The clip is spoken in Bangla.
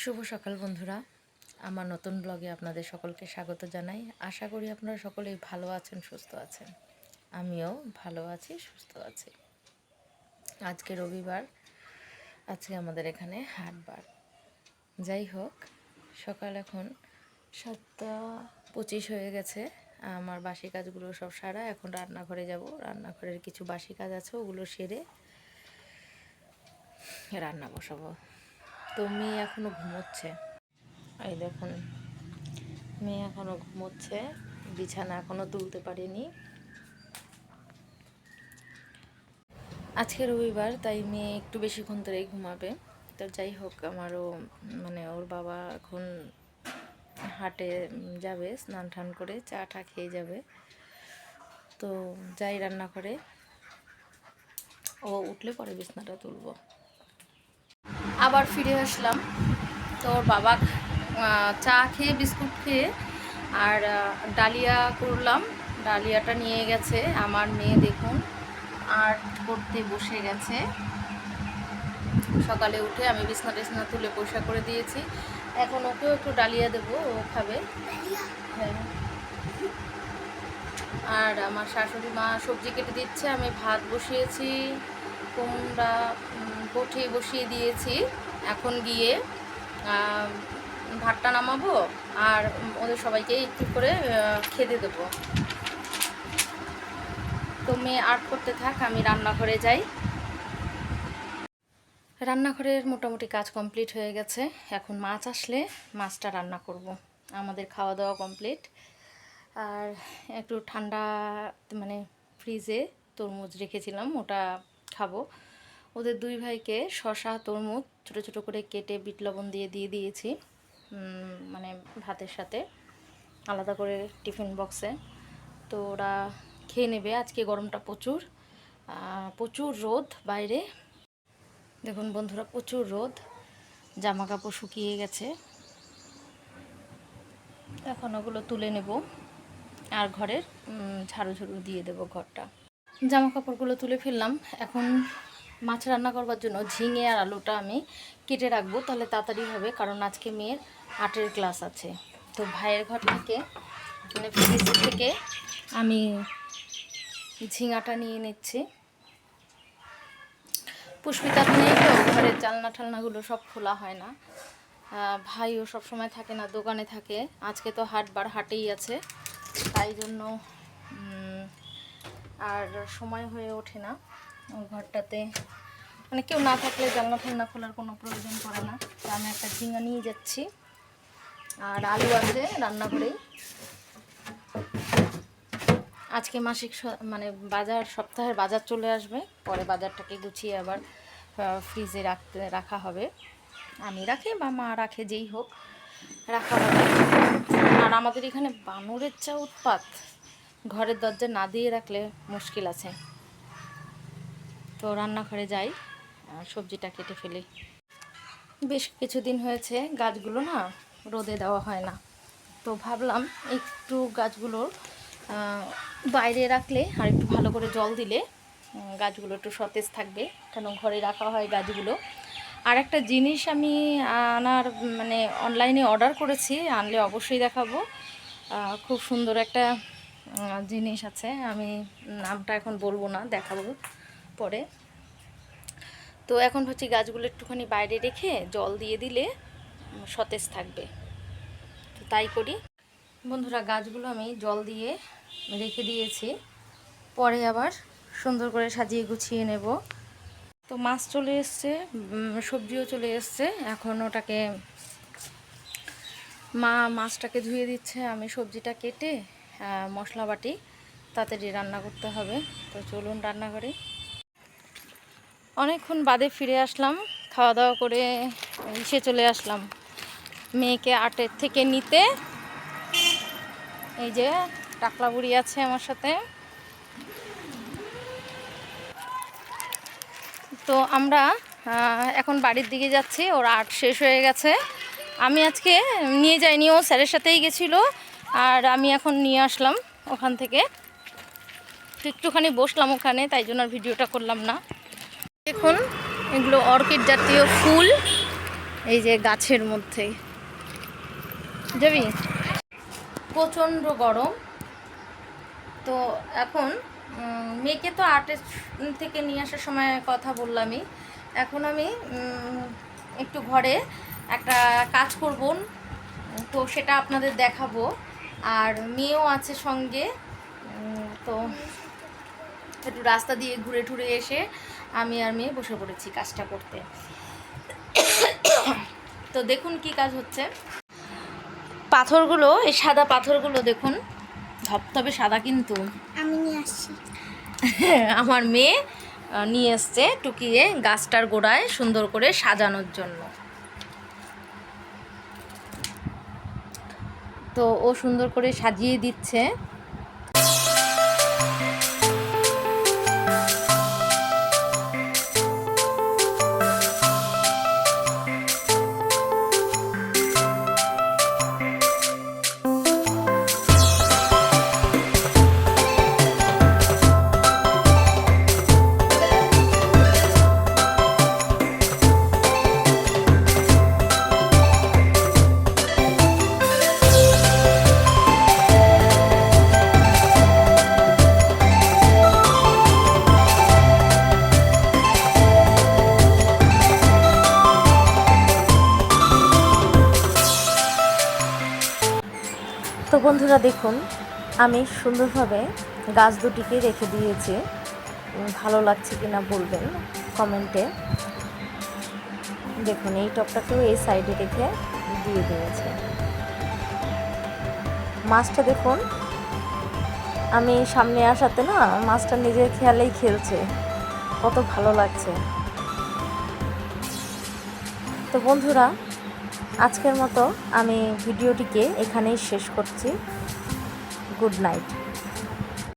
শুভ সকাল বন্ধুরা। আমার নতুন ব্লগে আপনাদের সকলকে স্বাগত জানাই। আশা করি আপনারা সকলেই ভালো আছেন, সুস্থ আছেন। আমিও ভালো আছি, সুস্থ আছি। আজকে রবিবার, আজকে আমাদের এখানে হাটবার। যাই হোক, সকাল এখন সাতটা পঁচিশ হয়ে গেছে। আমার বাসি কাজগুলো সব সারা, এখন রান্নাঘরে যাব। রান্নাঘরের কিছু বাসি কাজ আছে, ওগুলো সেরে রান্না বসাবো। তো মেয়ে এখনও ঘুমোচ্ছে? এই দেখুন, মেয়ে এখনও ঘুমোচ্ছে, বিছানা এখনও তুলতে পারিনি। আজকে রবিবার, তাই মেয়ে একটু বেশিক্ষণ ধরেই ঘুমাবে। তো যাই হোক, আমারও মানে ওর বাবা এখন হাটে যাবে, স্নান টান করে চা টা খেয়ে যাবে। তো যাই রান্না করে ও উঠলে পরে বিছনাটা তুলবো। আবার ফিরে আসলাম। তো ওর বাবা চা খেয়ে বিস্কুট খেয়ে আর ডালিয়া করলাম। ডালিয়াটা নিয়ে গেছে আমার মেয়ে দেখুন, আর্ট করতে বসে গেছে। সকালে উঠে আমি বিছনা টিছনা তুলে পরিষ্কার করে দিয়েছি। এখন ওকেও একটু ডালিয়া দেবো, ও খাবে। হ্যাঁ। আর আমার শাশুড়ি মা সবজি কেটে দিচ্ছে, আমি ভাত বসিয়েছি, কুমড়া উম, বসিয়ে দিয়েছি। এখন গিয়ে ভাতটা নামাবো আর ওদের সবাইকে একটু করে খেতে দেবো। তো মেয়ে আর্ট করতে থাক আমি রান্নাঘরে যাই। রান্নাঘরের মোটামুটি কাজ কমপ্লিট হয়ে গেছে। এখন মাছ আসলে মাছটা রান্না করব। আমাদের খাওয়া দাওয়া কমপ্লিট। আর একটু ঠান্ডা মানে ফ্রিজে তরমুজ রেখেছিলাম ওটা খাব। ওদের দুই ভাইকে শশা তরমুজ ছোটো ছোটো করে কেটে বিট লবণ দিয়ে দিয়ে দিয়েছি মানে ভাতের সাথে আলাদা করে টিফিন বক্সে। তো ওরা খেয়ে নেবে। আজকে গরমটা প্রচুর প্রচুর রোদ বাইরে। দেখুন বন্ধুরা, প্রচুর রোদ জামা কাপড় শুকিয়ে গেছে। এখন ওগুলো তুলে নেব আর ঘরের ঝাড়ু ঝাড়ু দিয়ে দেবো ঘরটা। জামা কাপড়গুলো তুলে ফেললাম। এখন মাছ রান্না করবার জন্য ঝিঙে আর আলুটা আমি কেটে রাখব, তাহলে তাড়াতাড়ি হবে, কারণ আজকে মেয়ের আর্টের ক্লাস আছে। তো ভাইয়ের ঘর থেকে মানে ফ্রিজ থেকে আমি ঝিঙাটা নিয়ে নিচ্ছি। পুষ্পিতা নেই তো, ঘরের জালনা ঠালনাগুলো সব খোলা হয় না। ভাইও সব সময় থাকে না, দোকানে থাকে। আজকে তো হাটবার হাটেই আছে, তাই জন্য আর সময় হয়ে ওঠে না। ওই ঘরটাতে। মানে কেউ না থাকলে জানলা ঠান্না খোলার কোনো প্রয়োজন পড়ে না। তো আমি একটা ঝিঙা নিয়ে যাচ্ছি। আর আলু আছে রান্নাঘরেই। আজকে মাসিক মানে বাজার, সপ্তাহের বাজার চলে আসবে। পরে বাজারটাকে গুছিয়ে আবার ফ্রিজে রাখতে, রাখা হবে। আমি রাখি বা মা রাখে যেই হোক, রাখা হবে। আর আমাদের এখানে বানরের যা উৎপাত। ঘরের দরজা না দিয়ে রাখলে মুশকিল আছে। তো রান্নাঘরে যাই সবজিটা কেটে ফেলি। বেশ কিছুদিন হয়েছে গাছগুলো না রোদে দেওয়া হয় না। তো ভাবলাম একটু গাছগুলোর বাইরে রাখলে আর একটু ভালো করে জল দিলে গাছগুলো একটু সতেজ থাকবে, কেন ঘরে রাখা হয় গাছগুলো। আর একটা জিনিস আমি আনার মানে অনলাইনে অর্ডার করেছি, আনলে অবশ্যই দেখাবো। খুব সুন্দর একটা জিনিস আছে, আমি নামটা এখন বলব না, দেখাবো। পরে। তো এখন হচ্ছে গাছগুলো একটুখানি বাইরে রেখে জল দিয়ে দিলে সতেজ থাকবে। তো তাই করি। বন্ধুরা, গাছগুলো আমি জল দিয়ে রেখে দিয়েছি। পরে আবার সুন্দর করে সাজিয়ে গুছিয়ে নেব। তো মাছ চলে এসছে সবজিও চলে এসছে। এখন ওটাকে মা মাছটাকে ধুয়ে দিচ্ছে, আমি সবজিটা কেটে মশলা বাটি তাড়াতাড়ি রান্না করতে হবে। তো চলুন রান্না করি অনেকক্ষণ বাদে ফিরে আসলাম খাওয়া দাওয়া করে ইসে চলে আসলাম। মেয়েকে আটের থেকে নিতে। এই যে টাকলা বুড়ি আছে আমার সাথে। তো আমরা এখন বাড়ির দিকে যাচ্ছি, ওর আর্ট শেষ হয়ে গেছে। আমি আজকে নিয়ে যাইনি, ও স্যারের সাথেই গেছিল, আর আমি এখন নিয়ে আসলাম ওখান থেকে। একটুখানি বসলাম ওখানে, তাই জন্য আর ভিডিওটা করলাম না। দেখুন, এগুলো অর্কিড জাতীয় ফুল, এই যে গাছের মধ্যে। যাবি? প্রচণ্ড গরম। তো এখন মেয়েকে তো আটের থেকে নিয়ে আসার সময় কথা বললামই। এখন আমি একটু ঘরে একটা কাজ করব। তো সেটা আপনাদের দেখাবো। আর মেয়েও আছে সঙ্গে। তো একটু রাস্তা দিয়ে ঘুরে টুরে এসে আমি আর মেয়ে বসে পড়েছি কাজটা করতে। তো দেখুন কি কাজ হচ্ছে। পাথরগুলো এই সাদা পাথরগুলো দেখুন। ধপধপে সাদা কিন্তু। আমি নিয়ে আসছি। আমার মেয়ে নিয়ে এসছে টুকিয়ে গাছটার গোড়ায় সুন্দর করে সাজানোর জন্য। তো ও সুন্দর করে সাজিয়ে দিচ্ছে। বন্ধুরা, দেখুন, আমি সুন্দরভাবে গাছ দুটিকে রেখে দিয়েছি। ভালো লাগছে কি না বলবেন কমেন্টে। দেখুন, এই টপটাকেও এই সাইডে রেখে দিয়ে দিয়েছে। মাছটা দেখুন, আমি সামনে আসাতে না, মাছটা নিজের খেয়ালেই খেলছে। কত ভালো লাগছে। তো বন্ধুরা আজকের মতো আমি ভিডিওটিকে এখানেই শেষ করছি। Good night.